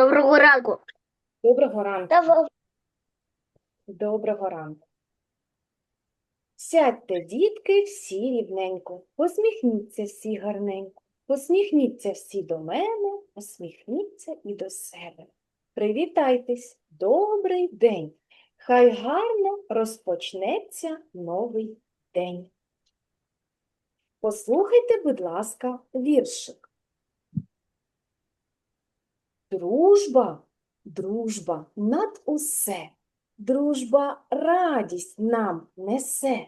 Доброго ранку. Доброго ранку. Доброго Доброго ранку. Сядьте, дітки, всі рівненько. Посміхніться всі гарненько. Посміхніться всі до мене, посміхніться і до себе. Привітайтесь. Добрий день. Хай гарно розпочнеться новий день. Послухайте, будь ласка, віршик. Дружба, дружба над усе. Дружба радість нам несе.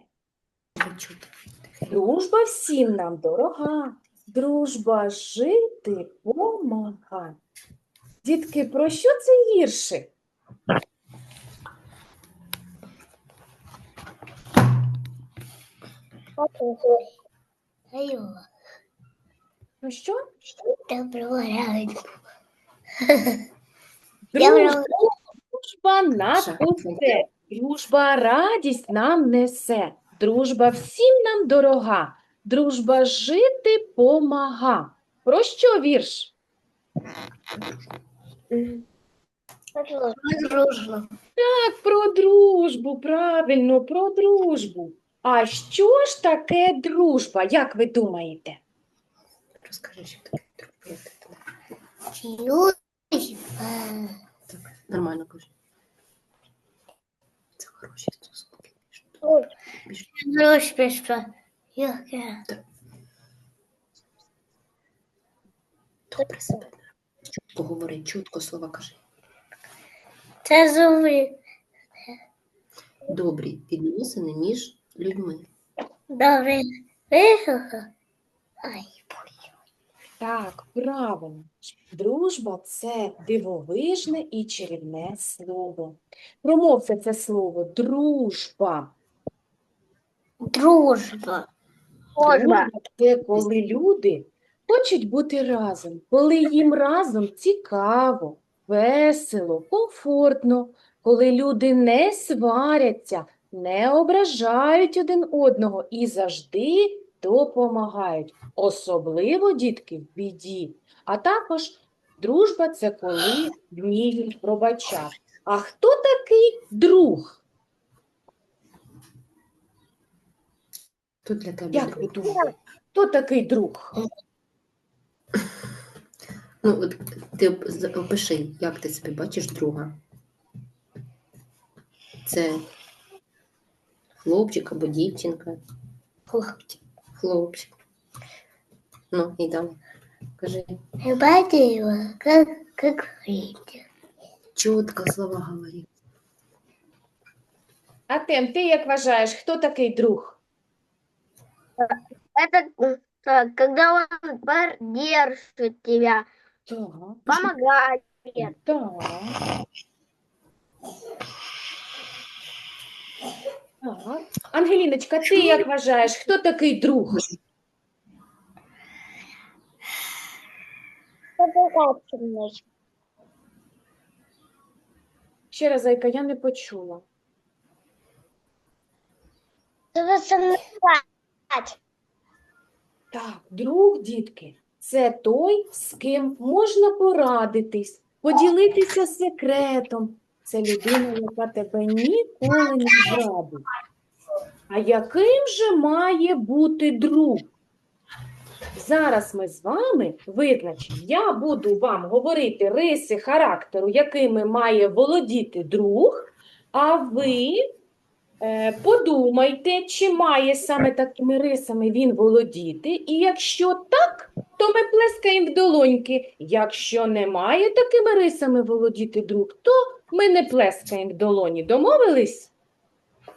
Дружба всім нам дорога. Дружба жити помага. Дітки, про що це віршик? Алло. Про що? Доброго ранку. Дружба, дружба над усе. Дружба радість нам несе. Дружба всім нам дорога. Дружба жити помага. Про що вірш? Дружно. Так, про дружбу, правильно, про дружбу. А що ж таке дружба, як ви думаєте? Розкажи, що таке дружба. як ти думаєш? Дружба. Так, нормально кажи. Це хороші стосунки. Дружба, що? Яке? Добре себе. Чутко говори, чутко слова кажи. Це зубri. Добрі відносини між людьми. Добре. Ай, Так, правильно. Дружба це дивовижне і чарівне слово. Промовте це слово дружба. Дружба. Дружба це коли люди хочуть бути разом, коли їм разом цікаво, весело, комфортно, коли люди не сваряться, не ображають один одного і завжди допомагають. Особливо дітки в біді. А також дружба це коли вміють пробачати. А хто такий друг? Тут для тебе. Як ви друг. думаєте? Хто такий друг? Ну, от ти оп- опиши, як ти собі бачиш друга. Це хлопчик або дівчинка. Хлопчик. Хлопчик. Ну, і далі. Кажи, Я бачила, як, як говорить. чітко слова говори. Артем, ти як вважаєш, хто такий друг? Это м, так, когда он поддерживает тебя, Так, помогает. так. Так. Ангеліночка, ти як вважаєш, хто такий друг? Ще раз, Зайка, я не почула. Так, друг, дітки, це той, з ким можна порадитись, поділитися секретом. Це людина, яка тебе ніколи не зрадить. А яким же має бути друг? Зараз ми з вами визначимо, я буду вам говорити риси характеру, якими має володіти друг, а ви е, подумайте, чи має саме такими рисами він володіти. І якщо так, то ми плескаємо в долоньки. Якщо не має такими рисами володіти друг, то ми не плескаємо в долоні. Домовились?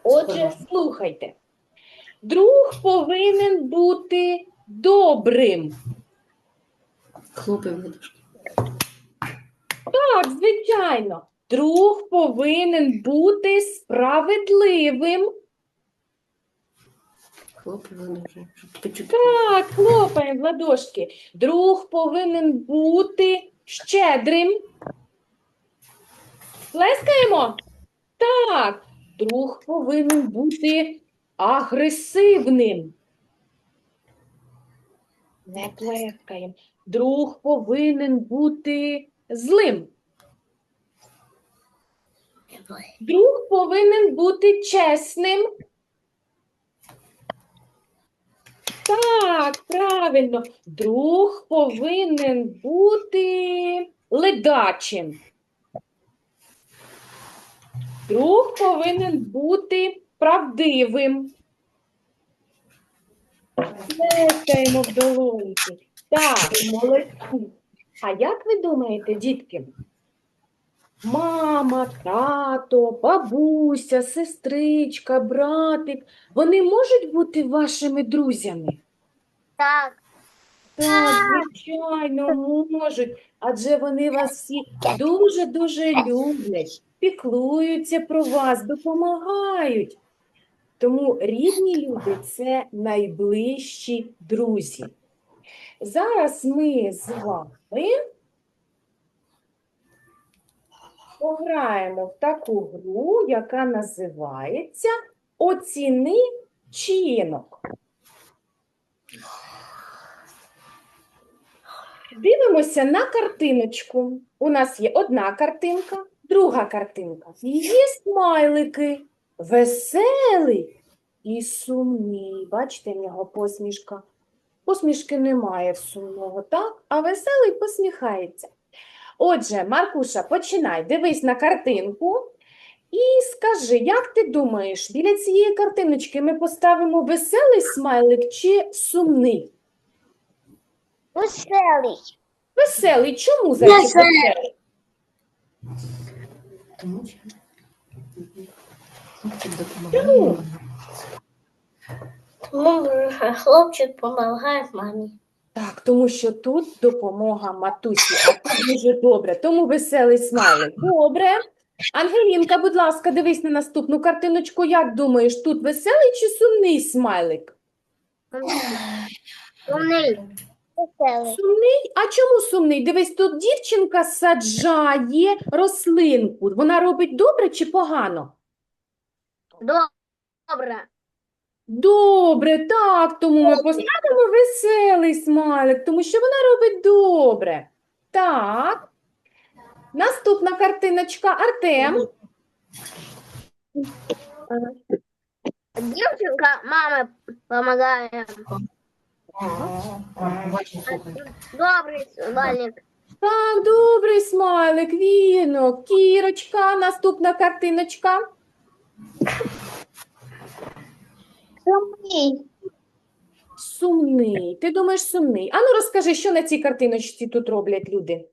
Отже, слухайте. Друг повинен бути добрим. Хлопай в. Так, звичайно. Друг повинен бути справедливим. Хлопай в ладошки. Щоб почути. Так, хлопаємо в ладошки. Друг повинен бути щедрим. Плескаємо? Так, друг повинен бути агресивним. Не плескаємо. Друг повинен бути злим. Друг повинен бути чесним. Так, правильно. Друг повинен бути ледачим. Друг повинен бути правдивим. Плескаємо в долоньки. Так, молодці. А як ви думаєте, дітки? Мама, тато, бабуся, сестричка, братик, вони можуть бути вашими друзями? Так. Так, звичайно, можуть, адже вони вас всі дуже-дуже люблять, піклуються про вас, допомагають. Тому рідні люди це найближчі друзі. Зараз ми з вами пограємо в таку гру, яка називається Оціни чинок. Дивимося на картиночку. У нас є одна картинка, друга картинка. Є смайлики. Веселий і сумний. Бачите, в нього посмішка. Посмішки немає сумного, так? А веселий посміхається. Отже, Маркуша, починай. Дивись на картинку і скажи, як ти думаєш, біля цієї картиночки ми поставимо веселий смайлик чи сумний? Веселий. Веселий. Чому зайчик Веселий. веселий? Тому що хлопчик Чому? допомагає. Тому що хлопчик допомагає мамі. Так, тому що тут допомога матусі, а це дуже добре. Тому веселий смайлик. Добре. Ангелінка, будь ласка, дивись на наступну картиночку. Як думаєш, тут веселий чи сумний смайлик? Умний. Веселий. Сумний? А чому сумний? Дивись, тут дівчинка саджає рослинку. Вона робить добре чи погано? Добре. Добре, так, тому ми поставимо веселий смайлик, тому що вона робить добре. Так. Наступна картиночка. Артем. Дівчинка мама допомагає. Добрий смайлик. Так, добрий смайлик, віно, кірочка. Наступна картиночка. Сумний. Сумний. Ти думаєш сумний? Ану розкажи, що на цій картиночці тут роблять люди?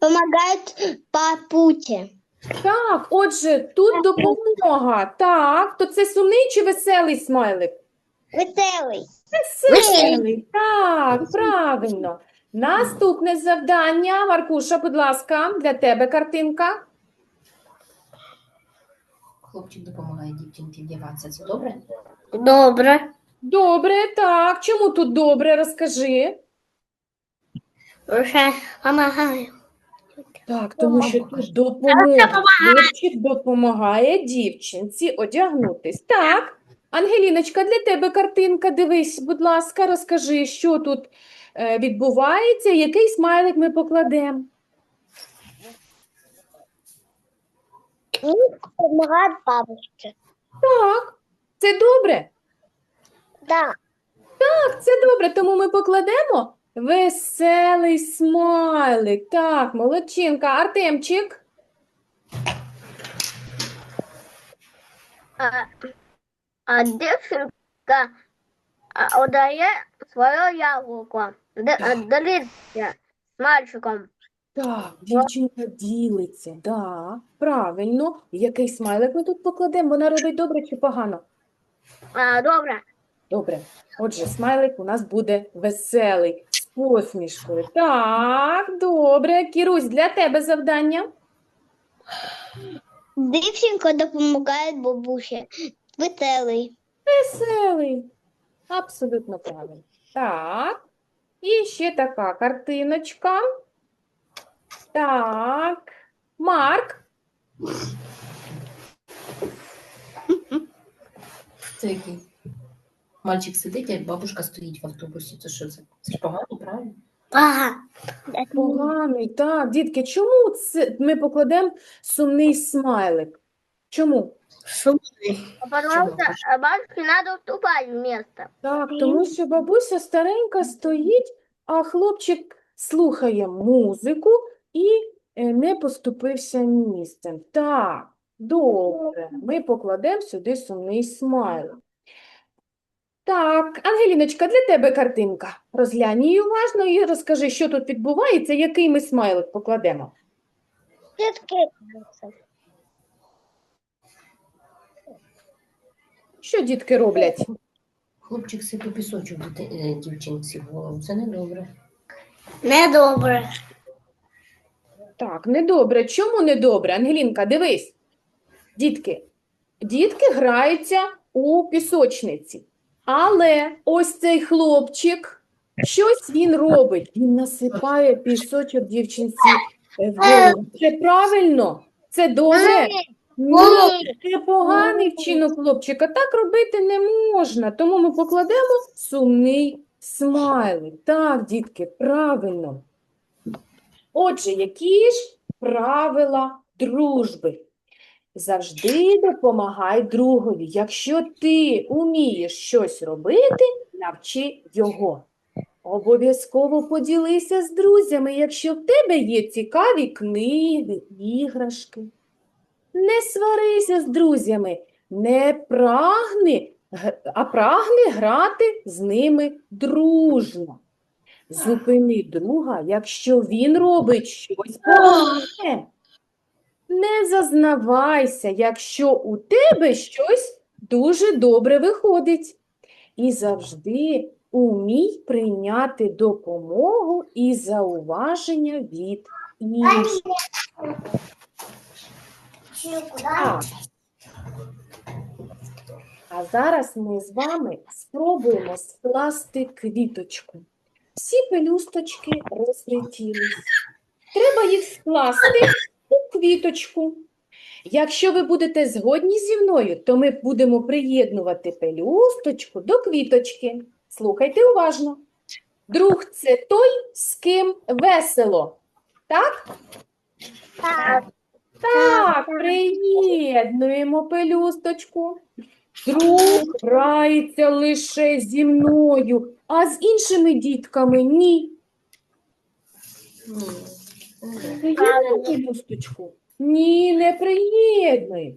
Помагають по путі. Так, отже, тут допомога. Так, то це сумний чи веселий смайлик? Веселий. Веселий. Так, правильно. Наступне завдання. Маркуша, будь ласка, для тебе картинка. Хлопчик допомагає дівчинці вдягатися. Це добре? Добре. Добре, так. Чому тут добре? Розкажи. Вже допомагаю. Так, тому що тут допомога. Хлопчик допомагає дівчинці одягнутись. Так, Ангеліночка, для тебе картинка. Дивись, будь ласка, розкажи, що тут е, відбувається, який смайлик ми покладемо. Помагають бабушці. Так, це добре. Да. Так, це добре, тому ми покладемо веселий смайлик. Так, молодчинка. Артемчик. А, а дівчинка а, отдає своє яблуко. Д- а, Делиться з мальчиком. Так, дівчинка ділиться, да, правильно. Який смайлик ми тут покладемо? Вона робить добре чи погано? А, добре. Добре. Отже, смайлик у нас буде веселий, з посмішкою. Так, добре. Кірусь, для тебе завдання. Дівчинка допомагає бабусі. Веселий. Веселий. Абсолютно правильно. Так. І ще така картиночка. Так. Марк. Це який? Мальчик сидить, а бабушка стоїть в автобусі. Це що це? Це ж погано, правильно? Ага. Поганий, так, дітки, чому це ми покладемо сумний смайлик? Чому? Потому Чего? что а бабушке надо уступать место. Так, тому що бабуся старенька стоїть, а хлопчик слухає музику і е, не поступився місцем. Так, добре, ми покладемо сюди сумний смайлик. Так, Ангеліночка, для тебе картинка. Розглянь її уважно і розкажи, що тут відбувається, який ми смайлик покладемо. Що дітки роблять? Хлопчик сипе пісочок е, дівчинці в голову. Це не добре. Недобре. Так, недобре. Чому недобре? Ангелінка, дивись. Дітки, дітки граються у пісочниці. Але ось цей хлопчик, щось він робить. Він насипає пісочок дівчинці в голову. Це правильно? Це добре? Ні, це поганий вчинок хлопчика. Так робити не можна. Тому ми покладемо сумний смайлик. Так, дітки, правильно. Отже, які ж правила дружби? Завжди допомагай другові. Якщо ти умієш щось робити, навчи його. Обов'язково поділися з друзями, якщо в тебе є цікаві книги, іграшки. Не сварися з друзями, не прагни, а прагни грати з ними дружно. Зупини друга, якщо він робить щось погане. Не зазнавайся, якщо у тебе щось дуже добре виходить. І завжди умій прийняти допомогу і зауваження від інших. А зараз ми з вами спробуємо скласти квіточку. Всі пелюсточки розлетілись. Треба їх скласти у квіточку. Якщо ви будете згодні зі мною, то ми будемо приєднувати пелюсточку до квіточки. Слухайте уважно. Друг це той, з ким весело. Так? Так. Приєднуємо пелюсточку. Друг грається лише зі мною, а з іншими дітками ні. Ні. Пелюсточку. Ні, не приєднуй.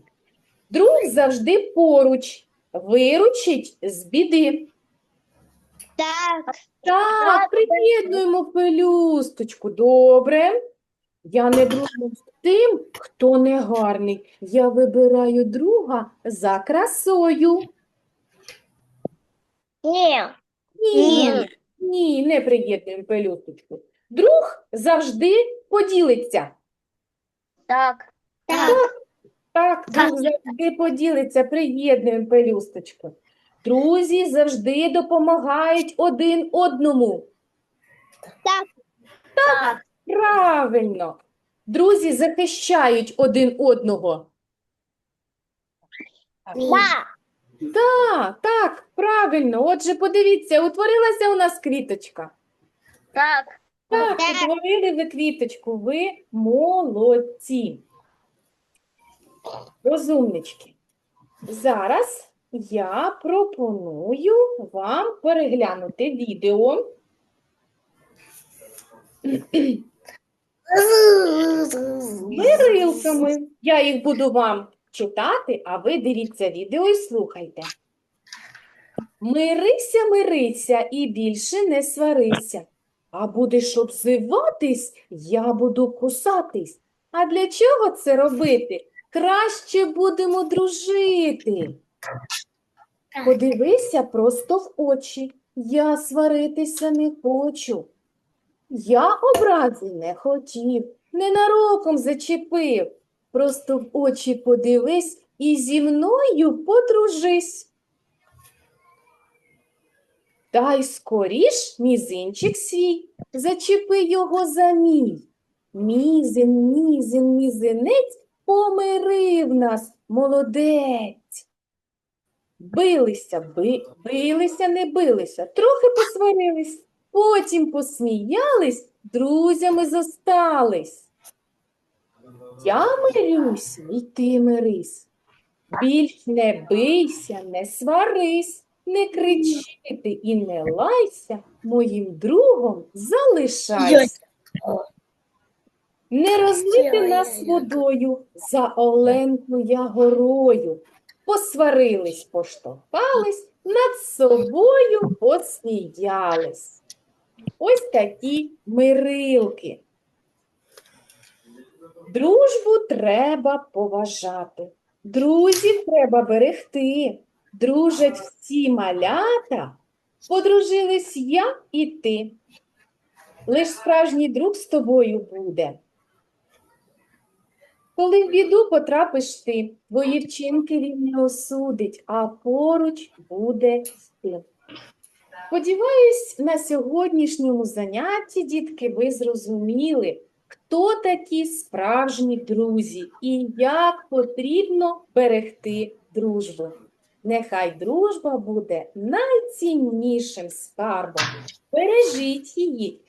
Друг завжди поруч, виручить з біди. Так. Так, приєднуємо пелюсточку. Добре. Я не дружу з тим, хто не гарний. Я вибираю друга за красою. Нет. Ні, Ні. ні, не приєднуємо пелюсточку. Друг завжди поділиться. Так. Так. Так, друг завжди поділиться, приєднуємо пелюсточку. Друзі завжди допомагають один одному. Так. Так. Правильно. Друзі захищають один одного. Да. Так, так, правильно. Отже, подивіться, утворилася у нас квіточка. Так. Так, Так. утворили ви квіточку. Ви молодці. Розумнички. Зараз я пропоную вам переглянути відео. Вирилками. Я їх буду вам читати, а ви дивіться відео і слухайте. Мирися, мирися і більше не сварися. А будеш обзиватись, я буду кусатись. А для чого це робити? Краще будемо дружити. Подивися просто в очі. Я сваритися не хочу. Я образи не хотів, ненароком зачепив. Просто в очі подивись і зі мною подружись. Дай скоріш мізинчик свій, зачепи його за мій. Мізин, мізин, мізинець помирив нас, молодець. Билися, би, билися, не билися, трохи посварились, потім посміялись, друзями зостались. Я мирюсь, і ти мирись. Більш не бийся, не сварись, не кричити і не лайся, моїм другом залишайся. Не розлити нас водою, за Оленку я горою. Посварились, поштовхались, над собою посміялись. Ось такі мирилки. Дружбу треба поважати, друзів треба берегти. Дружать всі малята, подружились я і ти. Лиш справжній друг з тобою буде. Коли в біду потрапиш ти, твої вчинки він не осудить, а поруч буде ти. Сподіваюсь, на сьогоднішньому занятті, дітки, ви зрозуміли, хто такі справжні друзі і як потрібно берегти дружбу. Нехай дружба буде найціннішим скарбом. Бережіть її,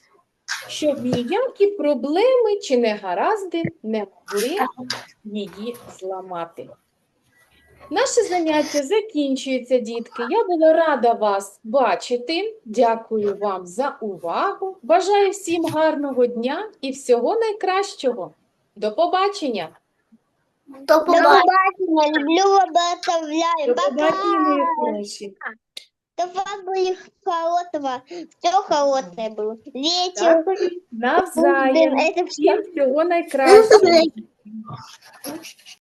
щоб ніякі проблеми чи негаразди не могли її зламати. Наше заняття закінчується, дітки. Я була рада вас бачити. Дякую вам за увагу. Бажаю всім гарного дня і всього найкращого. До побачення! До До побачення, люблю вас, оставляю. До Пока. побачення, мої хороші. До вас было хорошего. Все хорошее было. Вечер. Навзаєм. Это все. Всім всього найкращого.